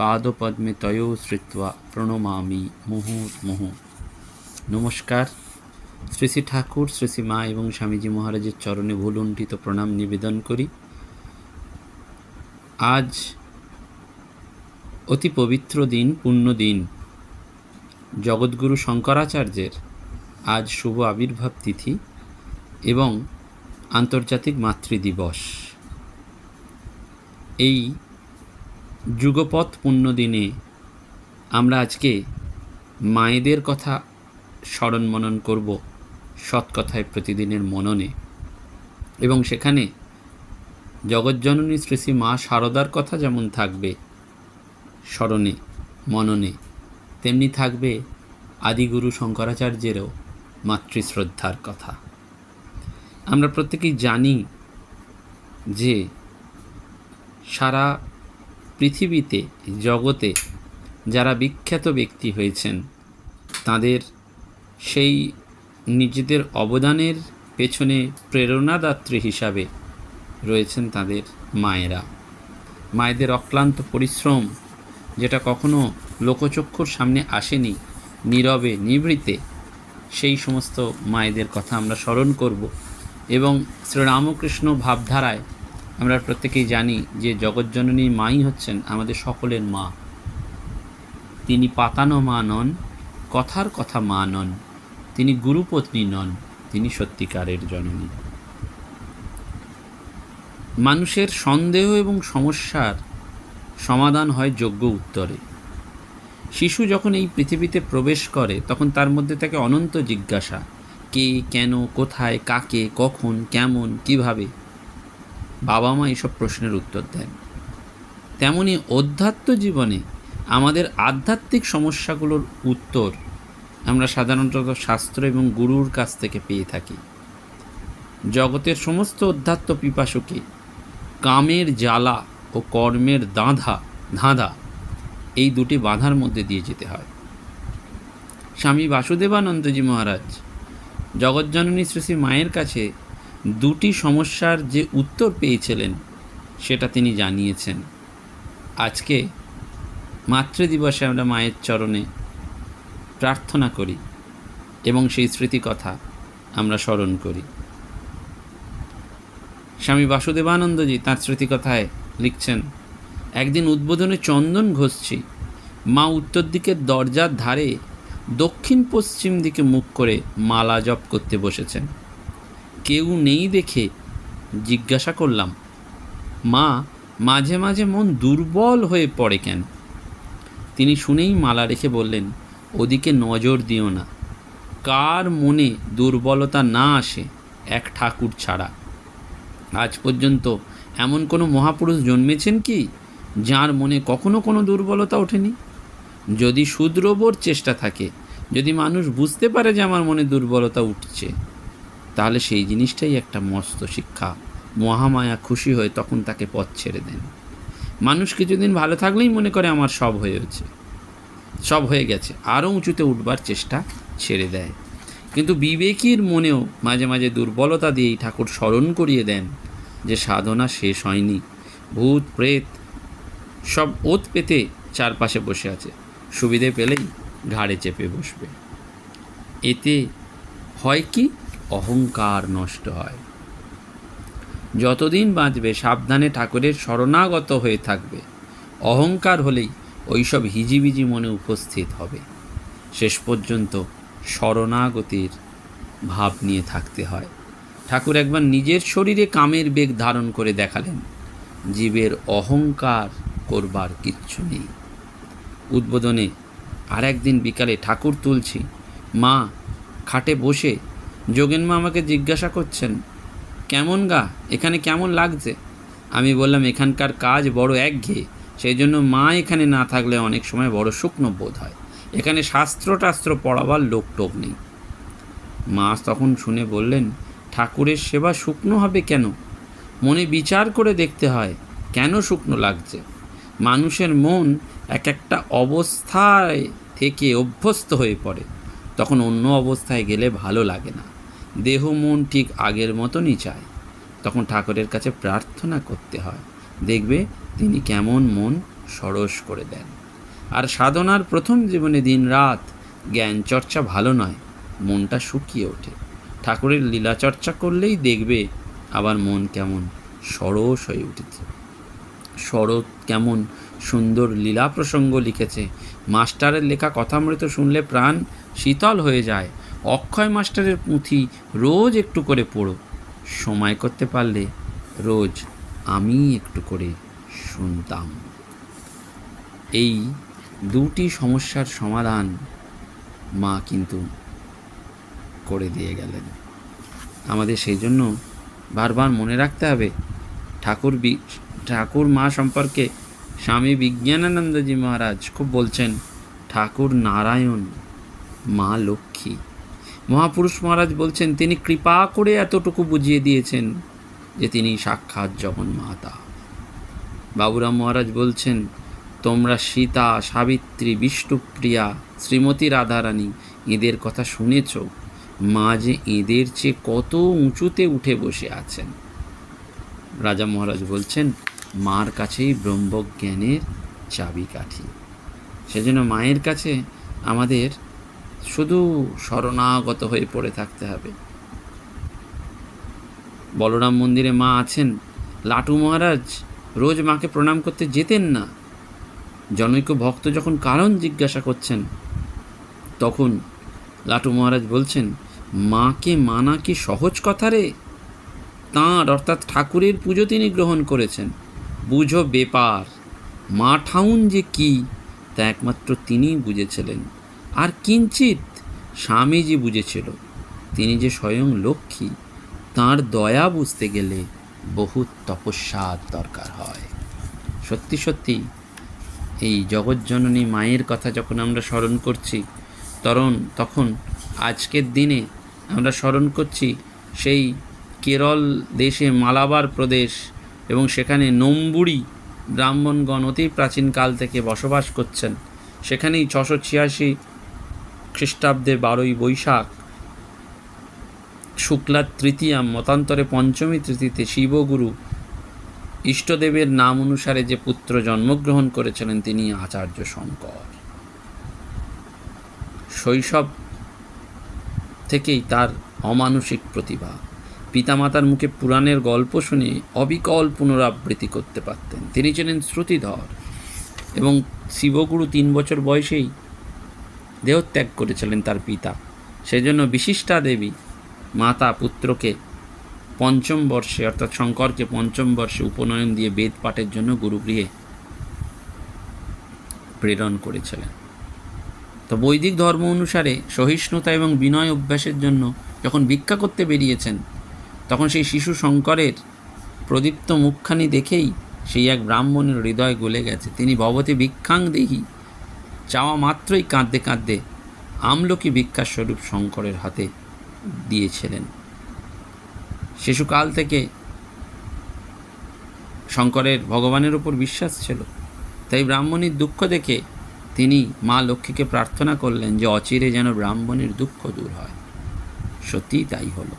পাদপদ্মে তয়ো শ্রিত্বা প্রণমামি মুহুর্মুহু নমস্কার শ্রী শ্রী ঠাকুর শ্রী শ্রী মা এবং স্বামীজি মহারাজের চরণে ভুলুণ্ঠিত প্রণাম নিবেদন করি। আজ অতি পবিত্র দিন পুণ্য দিন। জগৎগুরু শঙ্করাচার্যের আজ শুভ আবির্ভাব তিথি এবং আন্তর্জাতিক মাতৃদিবস এই যুগপৎ পুণ্যদিনে আমরা আজকে মায়েদের কথা স্মরণ মনন করব সৎকথায় প্রতিদিনের মননে। এবং সেখানে জগজ্জননী শ্রী শ্রী মা শারদার কথা যেমন থাকবে স্মরণে, মননে, তেমনি থাকবে আদিগুরু শঙ্করাচার্যেরও মাতৃশ্রদ্ধার কথা। আমরা প্রত্যেকেই জানি যে সারা পৃথিবীতে, জগতে যারা বিখ্যাত ব্যক্তি হয়েছেন, তাদের সেই নিজেদের অবদানের পেছনে প্রেরণাদাত্রী হিসাবে রয়েছেন তাদের মায়েরা। মায়েদের অক্লান্ত পরিশ্রম, যেটা কখনো লোকচক্ষুর সামনে আসেনি, নীরবে, নিভৃতে, সেই সমস্ত মায়েদের কথা আমরা স্মরণ করব এবং শ্রীরামকৃষ্ণ ভাবধারায় আমরা প্রত্যেকেই জানি যে জগজ্জননী মাই হচ্ছেন আমাদের সকলের মা। তিনি পাতানো মা নন, কথার কথা মা নন, তিনি গুরুপত্নী নন, তিনি সত্যিকারের জননী। মানুষের সন্দেহ এবং সমস্যার সমাধান হয় যোগ্য উত্তরে। শিশু যখন এই পৃথিবীতে প্রবেশ করে, তখন তার মধ্যে থাকে অনন্ত জিজ্ঞাসা, কে, কেন, কোথায়, কাকে, কখন, কেমন, কীভাবে? বাবা মা এসব প্রশ্নের উত্তর দেন। তেমনি অধ্যাত্ম জীবনে আমাদের আধ্যাত্মিক সমস্যাগুলোর উত্তর আমরা সাধারণত শাস্ত্র এবং গুরুর কাছ থেকে পেয়ে থাকি। জগতের সমস্ত অধ্যাত্ম পিপাসুকে কামের জ্বালা ও কর্মের দাঁধা, ধাঁধা এই দুটি বাধার মধ্যে দিয়ে যেতে হয়। স্বামী বাসুদেবানন্দজি মহারাজ জগজ্জননী শ্রী মায়ের কাছে দুটি সমস্যার যে উত্তর পেয়েছিলেন, সেটা তিনি জানিয়েছেন। আজকে মাতৃদিবসে আমরা মায়ের চরণে প্রার্থনা করি এবং সেই স্মৃতিকথা আমরা স্মরণ করি। স্বামী বাসুদেবানন্দজি তাঁর স্মৃতিকথায় লিখছেন, একদিন উদ্বোধনে চন্দন ঘষছি। মা উত্তর দিকের দরজার ধারে দক্ষিণ পশ্চিম দিকে মুখ করে মালা জপ করতে বসেছেন। কেউ নেই দেখে জিজ্ঞাসা করলাম, মা, মাঝে মাঝে মন দুর্বল হয়ে পড়ে কেন? তিনি শুনেই মালা রেখে বললেন, ওদিকে নজর দিও না, কার মনে দুর্বলতা না আসে এক ঠাকুর ছাড়া? আজ পর্যন্ত এমন কোনো মহাপুরুষ জন্মেছেন কি, যার মনে কখনো কোনো দুর্বলতা ওঠেনি? যদি শুদ্রবর চেষ্টা থাকে, যদি মানুষ বুঝতে পারে যে আমার মনে দুর্বলতা উঠছে তাহলে সেই জিনিসটাই একটা মস্ত শিক্ষা। মহামায়া খুশি হয়ে তখন তাকে পথ ছেড়ে দেন। মানুষ কিছুদিন ভালো থাকলেই মনে করে আমার সব হয়েছে। সব হয়ে গেছে, আরও উঁচুতে উঠবার চেষ্টা ছেড়ে দেয়। কিন্তু বিবেকীর মনেও মাঝে মাঝে দুর্বলতা দিয়েই ঠাকুর স্মরণ করিয়ে দেন যে সাধনা শেষ হয়নি। ভূত, প্রেত সব ওত পেতে চারপাশে বসে আছে। সুবিধে পেলেই ঘাড়ে চেপে বসবে। এতে হয় কি? অহংকার নষ্ট হয়। যতদিন বাঁচবে, সাবধানে ঠাকুরের শরণাগত হয়ে থাকবে। অহংকার হলেই ওইসব হিজিবিজি মনে উপস্থিত হবে। শেষ পর্যন্ত শরণাগতির ভাব নিয়ে থাকতে হয়। ঠাকুর একবার নিজের শরীরে কামের বেগ ধারণ করে দেখালেন, জীবের অহংকার করবার কিচ্ছু নেই। উদ্বোধনে আর একদিন বিকালে ঠাকুর তুলছি, মা, খাটে বসে যোগেন মা আমাকে জিজ্ঞাসা করছেন, কেমন গা? এখানে কেমন লাগছে? আমি বললাম, এখানকার কাজ বড় একঘেয়ে সেই জন্য মা এখানে না থাকলে অনেক সময় বড় শুকনো বোধ হয়। এখানে শাস্ত্র টাস্ত্র পড়াবার লোক টোক নেই। মা তখন শুনে বললেন, ঠাকুরের সেবা শুকনো হবে কেন? মনে বিচার করে দেখতে হয়, কেন শুকনো লাগছে? মানুষের মন এক একটা অবস্থায় থেকে অভ্যস্ত হয়ে পড়ে, তখন অন্য অবস্থায় গেলে ভালো লাগে না। দেহ মন ঠিক আগের মতনই চায়। তখন ঠাকুরের কাছে প্রার্থনা করতে হয়। দেখবে তিনি কেমন মন সরস করে দেন। আর সাধনার প্রথম জীবনে দিন রাত জ্ঞান চর্চা ভালো নয়, মনটা শুকিয়ে ওঠে। ঠাকুরের লীলা চর্চা করলেই দেখবে আবার মন কেমন সরস হয়ে উঠেছে। শরৎ কেমন সুন্দর লীলা প্রসঙ্গ লিখেছে। মাস্টারের লেখা কথামৃত শুনলে প্রাণ শীতল হয়ে যায়। অক্ষয় মাস্টারের পুঁথি রোজ একটু করে পড়ো। সময় করতে পারলে রোজ আমি একটু করে শুনতাম। এই দুটি সমস্যার সমাধান মা কিন্তু করে দিয়ে গেলেন। আমাদের সেই জন্য বারবার মনে রাখতে হবে, ঠাকুর ঠাকুর মা সম্পর্কে স্বামী বিজ্ঞানানন্দজি মহারাজ খুব বলছেন, ঠাকুর নারায়ণ, মা লক্ষ্মী। মহাপুরুষ মহারাজ বলছেন, তিনি কৃপা করে এতটুকু বুঝিয়ে দিয়েছেন যে তিনি সাক্ষাৎ জগন্মাতা। বাবুরাম মহারাজ বলছেন, তোমরা সীতা, সাবিত্রী, বিষ্ণুপ্রিয়া, শ্রীমতী রাধারানী, এদের কথা শুনেছ? মা যে এদের চেয়ে কত উঁচুতে উঠে বসে আছেন? রাজা মহারাজ বলছেন, মার কাছেই ব্রহ্মজ্ঞানের চাবিকাঠি। সেজন্য মায়ের কাছে আমাদের শুধু শরণাগত হয়ে পড়ে থাকতে হবে। বলরাম মন্দিরে মা আছেন। লাটু মহারাজ, রোজ মাকে প্রণাম করতে যেতেন না। জনৈক ভক্ত যখন কারণ জিজ্ঞাসা করছেন, তখন লাটু মহারাজ বলছেন, মাকে মানা কি সহজ কথা রে? তাঁর অর্থাৎ ঠাকুরের পুজো তিনি গ্রহণ করেছেন। বুঝো বেপার মা ঠাউন যে কি, তা একমাত্র তিনিই বুঝেছিলেন। আর কিঞ্চিত স্বামীজি বুঝেছিল, তিনি যে স্বয়ং লক্ষ্মী, তাঁর দয়া বুঝতে গেলে বহু তপস্যার দরকার হয়। সত্যি সত্যি, এই জগৎজননী মায়ের কথা যখন আমরা স্মরণ করছি, তরণ তখন আজকের দিনে আমরা স্মরণ করছি, সেই কেরল দেশে মালাবার প্রদেশ এবং সেখানে নম্বুড়ি ব্রাহ্মণগণ অতি প্রাচীনকাল থেকে বসবাস করছেন। সেখানেই ছশো ছিয়াশি খ্রিস্টাব্দের বারোই বৈশাখ। শুক্লা তৃতীয়া মতান্তরে পঞ্চমী তৃতীতে শিবগুরু ইষ্টদেবের নাম অনুসারে যে পুত্র জন্মগ্রহণ করেছিলেন তিনি আচার্য শঙ্কর। শৈশব থেকেই তার অমানসিক প্রতিভা। পিতামাতার মুখে পুরাণের গল্প শুনে অবিকল পুনরাবৃত্তি করতে পারতেন। তিনি ছিলেন শ্রুতিধর এবং শিবগুরু তিন বছর বয়সেই দেহত্যাগ করেছিলেন তার পিতা। সেজন্য বিশিষ্টা দেবী মাতা পুত্রকে পঞ্চম বর্ষে, অর্থাৎ শঙ্করকে পঞ্চম বর্ষে উপনয়ন দিয়ে বেদ পাঠের জন্য গুরুগৃহে প্রেরণ করেছিলেন। তো বৈদিক ধর্ম অনুসারে সহিষ্ণুতা এবং বিনয় অভ্যাসের জন্য যখন ভিক্ষা করতে বেরিয়েছেন, তখন সেই শিশু শঙ্করের প্রদীপ্ত মুখখানি দেখেই সেই এক ব্রাহ্মণের হৃদয় গলে গেছে। তিনি ভবতে ভিক্ষাং দেহি চাওয়া মাত্রই কাঁদতে কাঁদতে আমলকি ভিক্ষার স্বরূপ শঙ্করের হাতে দিয়েছিলেন। শিশুকাল থেকে শঙ্করের ভগবানের উপর বিশ্বাস ছিল। তাই ব্রাহ্মণীর দুঃখ দেখে তিনি মা লক্ষ্মীকে প্রার্থনা করলেন যে অচিরে যেন ব্রাহ্মণের দুঃখ দূর হয়। সত্যিই তাই হলো।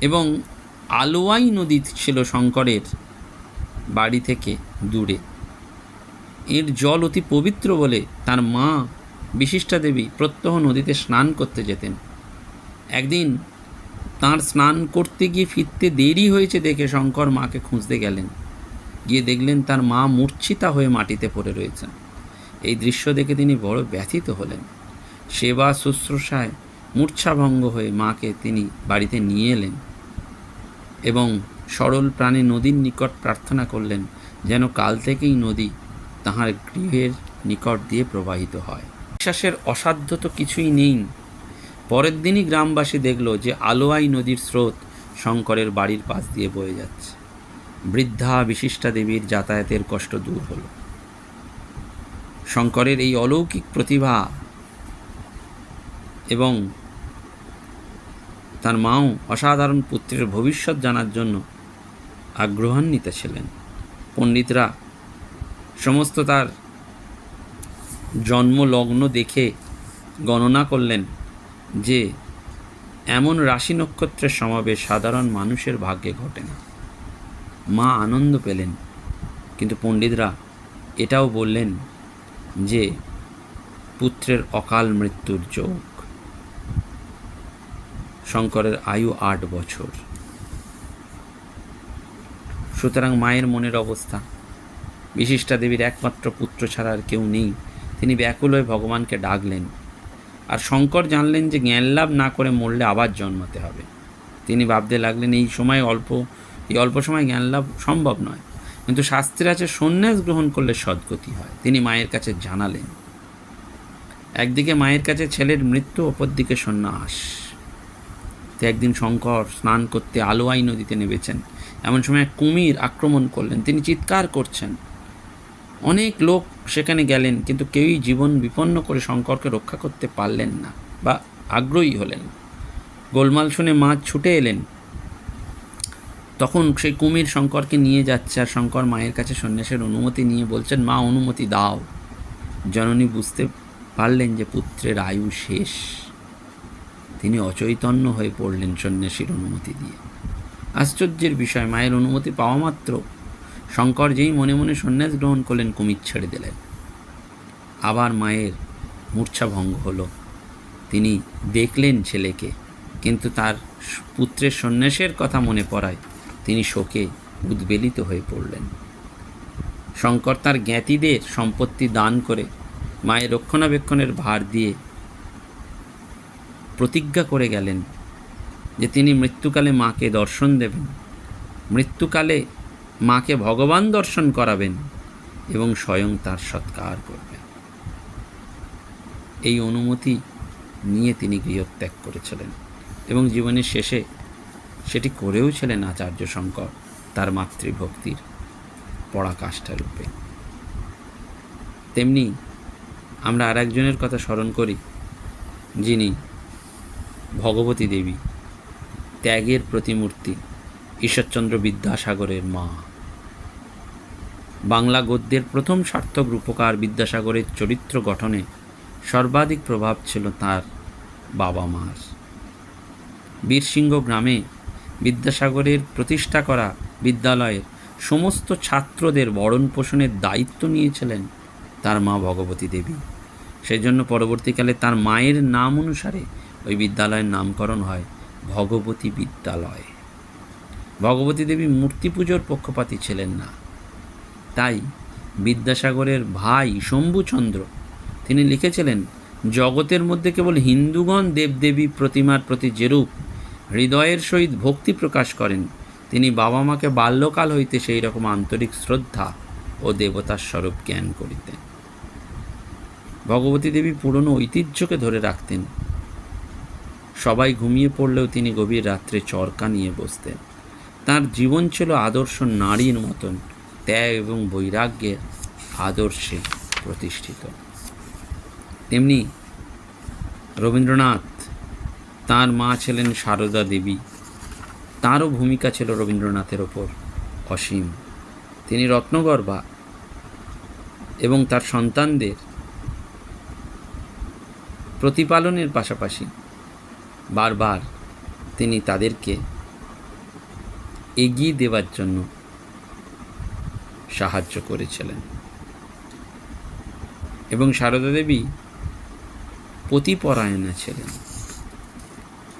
এবং আলোয়াই নদী ছিল শঙ্করের বাড়ি থেকে দূরে। এর জল অতি পবিত্র বলে তার মা বিশিষ্টা দেবী প্রত্যহ নদীতে স্নান করতে যেতেন। একদিন তাঁর স্নান করতে গিয়ে ফিরতে দেরি হয়েছে দেখে শঙ্কর মাকে খুঁজতে গেলেন। গিয়ে দেখলেন তার মা মূর্ছিতা হয়ে মাটিতে পড়ে রয়েছেন। এই দৃশ্য দেখে তিনি বড় ব্যথিত হলেন। সেবা শুশ্রূষায় মূর্ছাভঙ্গ হয়ে মাকে তিনি বাড়িতে নিয়ে এলেন এবং সরল প্রাণে নদীর নিকট প্রার্থনা করলেন, যেন কাল থেকেই নদী তাহার গৃহের নিকট দিয়ে প্রবাহিত হয়। বিশ্বাসের অসাধ্য তো কিছুই নেই। পরের দিনই গ্রামবাসী দেখল যে আলোয়াই নদীর স্রোত শঙ্করের বাড়ির পাশ দিয়ে বয়ে যাচ্ছে। বৃদ্ধা বিশিষ্টা দেবীর যাতায়াতের কষ্ট দূর হল। শঙ্করের এই অলৌকিক প্রতিভা এবং তার মাও অসাধারণ পুত্রের ভবিষ্যৎ জানার জন্য আগ্রহান্বিত ছিলেন। পণ্ডিতরা সমস্ত তার জন্মলগ্ন দেখে গণনা করলেন যে এমন রাশি নক্ষত্রের সমাবেশ সাধারণ মানুষের ভাগ্যে ঘটে না। মা আনন্দ পেলেন, কিন্তু পণ্ডিতরা এটাও বললেন যে পুত্রের অকাল মৃত্যুর যোগ। শঙ্করের আয়ু আট বছর। সুতরাং মায়ের মনের অবস্থা বিশিষ্টা দেবীর একমাত্র পুত্র ছাড়া আর কেউ নেই। তিনি ব্যাকুল হয়ে ভগবানকে ডাকলেন। আর শঙ্কর জানলেন যে জ্ঞান লাভ না করে মরলে আবার জন্মাতে হবে। তিনি ভাবতে লাগলেন, এই সময় অল্প, এই অল্প সময় জ্ঞান লাভ সম্ভব নয়। কিন্তু শাস্ত্রে আছে, সন্ন্যাস গ্রহণ করলে সদ্গতি হয়। তিনি মায়ের কাছে জানালেন, একদিকে মায়ের কাছে ছেলের মৃত্যু, অপরদিকে সন্ন্যাস। তো একদিন শঙ্কর স্নান করতে আলোয়াই নদীতে নেমেছেন। এমন সময় কুমির আক্রমণ করলেন। তিনি চিৎকার করছেন অনেক লোক সেখানে গেলেন, কিন্তু কেউই জীবন বিপন্ন করে শঙ্করকে রক্ষা করতে পারলেন না বা আগ্রহী হলেন গোলমাল শুনে মা ছুটে এলেন। তখন সেই কুমির শঙ্করকে নিয়ে যাচ্ছে আর শঙ্কর মায়ের কাছে সন্ন্যাসের অনুমতি নিয়ে বলছেন, মা, অনুমতি দাও। জননী বুঝতে পারলেন যে পুত্রের আয়ু শেষ। তিনি অচৈতন্য হয়ে পড়লেন সন্ন্যাসীর অনুমতি দিয়ে। আশ্চর্যের বিষয়, মায়ের অনুমতি পাওয়া মাত্র শঙ্কর যেই মনে মনে সন্ন্যাস গ্রহণ করলেন কুমির ছেড়ে দিলেন। আবার মায়ের মূর্ছা ভঙ্গ হলো। তিনি দেখলেন ছেলেকে, কিন্তু তার পুত্রের সন্ন্যাসের কথা মনে পড়ায় তিনি শোকে উদ্বেলিত হয়ে পড়লেন। শঙ্কর তার জ্ঞাতিদের সম্পত্তি দান করে মায়ের রক্ষণাবেক্ষণের ভার দিয়ে প্রতিজ্ঞা করে গেলেন যে তিনি মৃত্যুকালে মাকে দর্শন দেবেন। মৃত্যুকালে মাকে ভগবান দর্শন করাবেন এবং স্বয়ং তার সৎকার করবেন। এই অনুমতি নিয়ে তিনি গৃহত্যাগ করেছিলেন এবং জীবনের শেষে সেটি করেও ছিলেন আচার্য শঙ্কর, তার মাতৃভক্তির পরাকাষ্ঠা রূপে। তেমনি আমরা আর একজনের কথা স্মরণ করি, যিনি ভগবতী দেবী, ত্যাগের প্রতিমূর্তি ঈশ্বরচন্দ্র বিদ্যাসাগরের মা। বাংলা গদ্যের প্রথম সার্থক রূপকার বিদ্যাসাগরের চরিত্র গঠনে সর্বাধিক প্রভাব ছিল তার বাবা মার। বীরসিংহ গ্রামে বিদ্যাসাগরের প্রতিষ্ঠা করা বিদ্যালয়ের সমস্ত ছাত্রদের বরণ পোষণের দায়িত্ব নিয়েছিলেন তার মা ভগবতী দেবী। সেজন্য পরবর্তীকালে তার মায়ের নাম অনুসারে ওই বিদ্যালয়ের নামকরণ হয় ভগবতী বিদ্যালয়। ভগবতী দেবী মূর্তি পুজোর পক্ষপাতী ছিলেন না। তাই বিদ্যাসাগরের ভাই শম্ভুচন্দ্র, তিনি লিখেছিলেন, জগতের মধ্যে কেবল হিন্দুগণ দেবদেবী প্রতিমার প্রতি যেরূপ হৃদয়ের সহিত ভক্তি প্রকাশ করেন, তিনি বাবা মাকে বাল্যকাল হইতে সেই রকম আন্তরিক শ্রদ্ধা ও দেবতার স্বরূপ জ্ঞান করিতেন। ভগবতী দেবী পুরনো ঐতিহ্যকে ধরে রাখতেন। সবাই ঘুমিয়ে পড়লেও তিনি গভীর রাত্রে চরকা নিয়ে বসতেন। তার জীবন ছিল আদর্শ নারীর মতন। ত্যাগ এবং বৈরাগ্যের আদর্শে প্রতিষ্ঠিত। তেমনি রবীন্দ্রনাথ তার মা ছিলেন সারদা দেবী। তারও ভূমিকা ছিল রবীন্দ্রনাথের ওপর অসীম। তিনি রত্নগর্ভা এবং তার সন্তানদের প্রতিপালনের পাশাপাশি বারবার তিনি তাদেরকে এগিয়ে দেওয়ার জন্য সাহায্য করেছিলেন। এবং সারদা দেবী পতিপরায়ণা ছিলেন।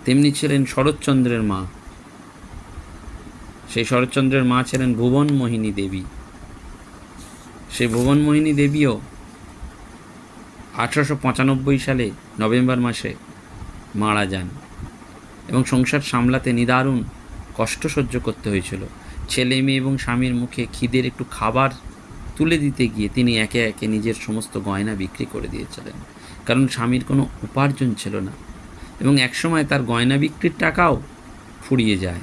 তেমনি ছিলেন শরৎচন্দ্রের মা। সেই শরৎচন্দ্রের মা ছিলেন ভুবন মোহিনী দেবী। সেই ভুবন মোহিনী দেবীও আঠারোশো পঁচানব্বই সালে নভেম্বর মাসে মারা যান এবং সংসার সামলাতে নিদারুণ কষ্ট সহ্য করতে হয়েছিল। ছেলে মেয়ে এবং স্বামীর মুখে খিদের একটু খাবার তুলে দিতে গিয়ে তিনি একে একে নিজের সমস্ত গয়না বিক্রি করে দিয়েছিলেন। কারণ স্বামীর কোনো উপার্জন ছিল না এবং একসময় তার গয়না বিক্রির টাকাও ফুরিয়ে যায়।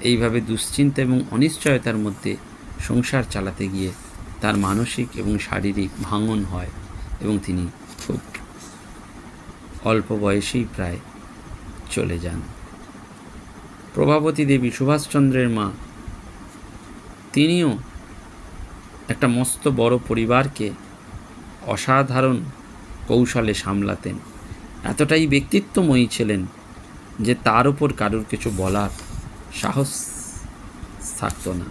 এইভাবে দুশ্চিন্তা এবং অনিশ্চয়তার মধ্যে সংসার চালাতে গিয়ে তার মানসিক এবং শারীরিক ভাঙন হয় এবং তিনি খুব অল্প বয়সেই প্রায় চলে যান। প্রভাবতী দেবী সুভাষচন্দ্রের মা তিনিও একটা মস্ত বড় পরিবারকে অসাধারণ কৌশলে সামলাতেন। এতটাই ব্যক্তিত্বময়ী ছিলেন যে তার উপর কারোর কিছু বলার সাহস থাকতো না।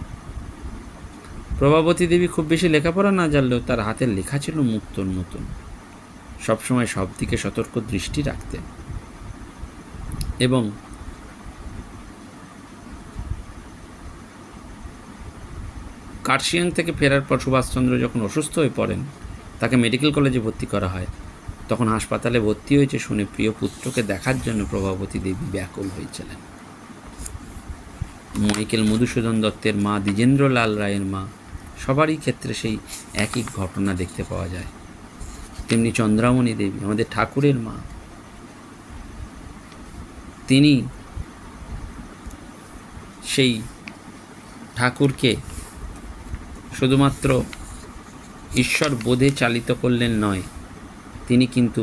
প্রভাবতী দেবী খুব বেশি লেখাপড়া না জানলেও তার হাতের লেখা ছিল মুক্তর মতন। সবসময় সব দিকে সতর্ক দৃষ্টি রাখতেন। এবং কার্শিয়াং থেকে ফেরার পর সুভাষচন্দ্র যখন অসুস্থ হয়ে পড়েন, তাকে মেডিকেল কলেজে ভর্তি করা হয়। তখন হাসপাতালে ভর্তি হয়েছে শুনে প্রিয় পুত্রকে দেখার জন্য প্রভাবতী দেবী ব্যাকুল হয়েছিলেন। মাইকেল মধুসূদন দত্তের মা দ্বিজেন্দ্রলাল রায়ের মা, সবারই ক্ষেত্রে সেই একই ঘটনা দেখতে পাওয়া যায়। তেমনি চন্দ্রামণি দেবী, আমাদের ঠাকুরের মা। তিনি সেই ঠাকুরকে শুধুমাত্র ঈশ্বর বোধে চালিত করলেন নয়, তিনি কিন্তু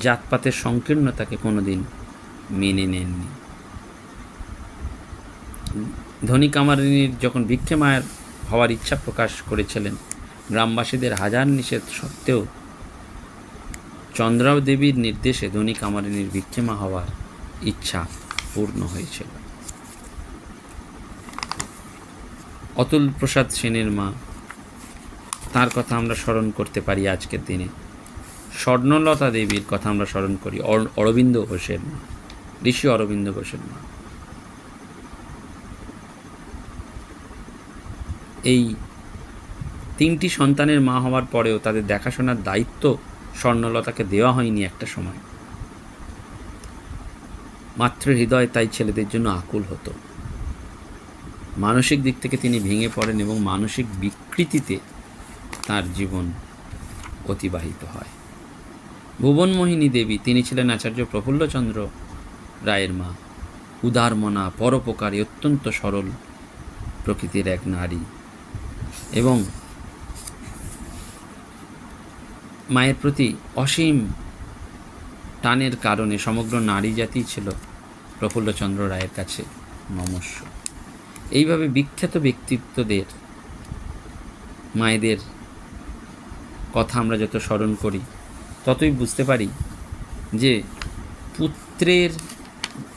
জাতপাতের সংকীর্ণতাকে কোনোদিন মেনে নেননি। ধনী কামারিনীর যখন ভিক্ষে মায়ের হওয়ার ইচ্ছা প্রকাশ করেছিলেন, গ্রামবাসীদের হাজার নিষেধ সত্ত্বেও চন্দ্রাও দেবীর নির্দেশে ধনী কামারিনীর ভিক্ষেমা হওয়ার ইচ্ছা পূর্ণ হয়েছিল। অতুল প্রসাদ সেনের মা। তার কথা আমরা স্মরণ করতে পারি আজকের দিনে। স্বর্ণলতা দেবীর কথা আমরা স্মরণ করি, অর- অরবিন্দ ঘোষের মা, ঋষি অরবিন্দ ঘোষের মা। এই তিনটি সন্তানের মা হওয়ার পরেও তাদের দেখাশোনার দায়িত্ব স্বর্ণলতাকে দেওয়া হয়নি একটা সময়। মাতৃ হৃদয় তাই ছেলেদের জন্য আকুল হতো। মানসিক দিক থেকে তিনি ভেঙে পড়েন এবং মানসিক বিকৃতিতে তার জীবন অতিবাহিত হয়। ভুবনমোহিনী দেবী, তিনি ছিলেন আচার্য প্রফুল্লচন্দ্র রায়ের মা। উদারমনা, পরোপকারী, অত্যন্ত সরল প্রকৃতির এক নারী এবং মায়ের প্রতি অসীম টানের কারণে সমগ্র নারী জাতি ছিল প্রফুল্লচন্দ্র রায়ের কাছে নমস্য। এইভাবে বিখ্যাত ব্যক্তিত্বদের, মায়েদের কথা আমরা যত স্মরণ করি, ততই বুঝতে পারি যে পুত্রের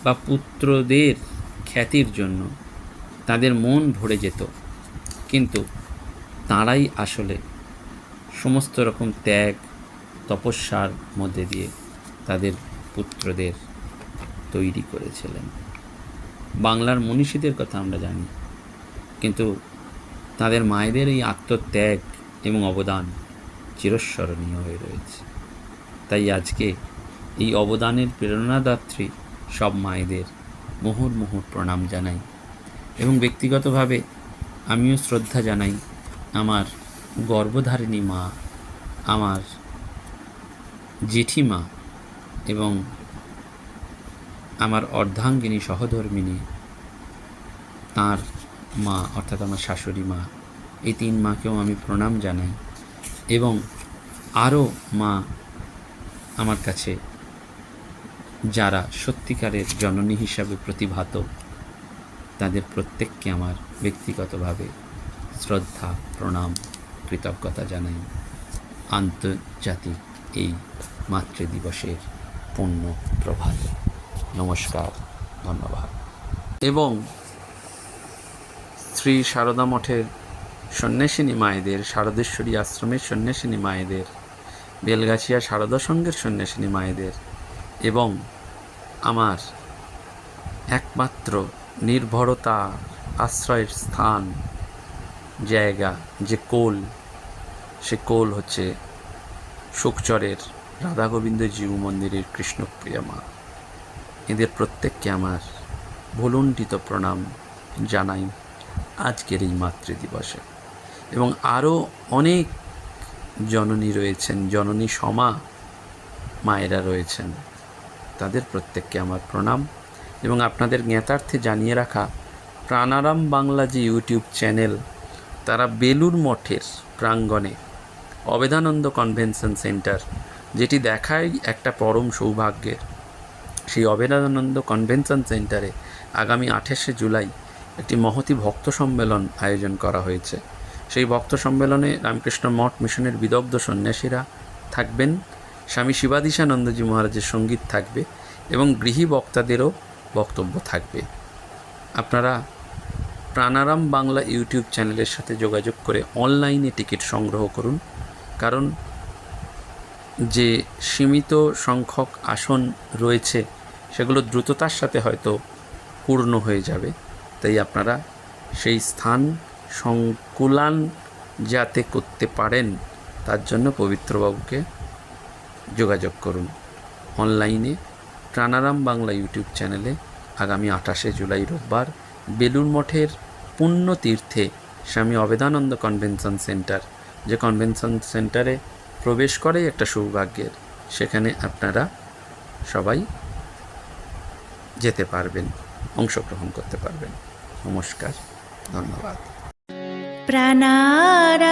বা পুত্রদের খ্যাতির জন্য তাদের মন ভরে যেত। কিন্তু তাঁরাই আসলে সমস্ত রকম ত্যাগ, তপস্যার মধ্যে দিয়ে তাদের পুত্রদের তৈরি করেছিলেন। বাংলার মনীষীদের কথা আমরা জানি। কিন্তু তাদের মায়েদের এই আত্মত্যাগ এবং অবদান চিরস্মরণীয় হয়ে রয়েছে। তাই আজকে এই অবদানের প্রেরণাদাত্রী সব মায়েদের মোহর মোহর প্রণাম জানাই এবং ব্যক্তিগতভাবে আমিও শ্রদ্ধা জানাই আমার গর্ভধারিণী মা, আমার জেঠিমা এবং আমার অর্ধাঙ্গিনী সহধর্মিনী, তার মা, অর্থাৎ আমার শাশুড়ি মা, এই তিন মাকেও আমি প্রণাম জানাই এবং আরও মা আমার কাছে যারা সত্যিকারের জননী হিসাবে প্রতিভাত, তাদের প্রত্যেককে আমার ব্যক্তিগতভাবে শ্রদ্ধা, প্রণাম, কৃতজ্ঞতা জানাই। আন্তর্জাতিক এই মাতৃদিবসের পূর্ণ প্রভাত। নমস্কার, ধন্যবাদ। এবং শ্রী সারদা মঠের সন্ন্যাসিনী মায়েদের শারদেশ্বরী আশ্রমের সন্ন্যাসিনী মায়েদের, বেলগাছিয়া সারদা সঙ্গের সন্ন্যাসিনী মায়েদের এবং আমার একমাত্র নির্ভরতা আশ্রয়ের স্থান জায়গা যে কোল, সে কোল হচ্ছে শুকচরের রাধা গোবিন্দ মন্দিরের কৃষ্ণপ্রিয়া মা। এদের প্রত্যেককে আমার ভুলুণ্ঠিত প্রণাম জানাই আজকের এই মাতৃদিবসে। এবং আরও অনেক জননী রয়েছেন, জননী সমা মায়েরা রয়েছেন, তাদের প্রত্যেককে আমার প্রণাম। এবং আপনাদের জ্ঞাতার্থে জানিয়ে রাখা প্রাণারাম বাংলা যে ইউটিউব চ্যানেল, তারা বেলুর মঠের প্রাঙ্গণে অবেদানন্দ কনভেনশন সেন্টার, যেটি দেখায় একটা পরম সৌভাগ্যের সেই অবেদানন্দ কনভেনশন সেন্টারে আগামী আঠাশে জুলাই একটি মহতি ভক্ত সম্মেলন আয়োজন করা হয়েছে। সেই ভক্ত সম্মেলনে রামকৃষ্ণ মঠ মিশনের বিদগ্ধ সন্ন্যাসীরা থাকবেন, স্বামী শিবাদিশানন্দজি মহারাজের সংগীত থাকবে এবং গৃহী বক্তাদেরও বক্তব্য থাকবে। আপনারা প্রাণারাম বাংলা ইউটিউব চ্যানেলের সাথে যোগাযোগ করে অনলাইনে টিকিট সংগ্রহ করুন, কারণ যে সীমিত সংখ্যক আসন রয়েছে, সেগুলো দ্রুততার সাথে হয়তো পূর্ণ হয়ে যাবে। তাই আপনারা সেই স্থান সংকুলান যাতে করতে পারেন, তার জন্য পবিত্রবাবুকে যোগাযোগ করুন। অনলাইনে প্রাণারাম বাংলা ইউটিউব চ্যানেলে আগামী আঠাশে জুলাই রোববার বেলুর মঠের পুণ্য তীর্থে স্বামী অবেদানন্দ কনভেনশন সেন্টার, যে কনভেনশন সেন্টারে প্রবেশ করেই একটা সৌভাগ্যের। সেখানে আপনারা সবাই যেতে পারবেন, অংশগ্রহণ করতে পারবেন। নমস্কার, ধন্যবাদ। প্রাণারাম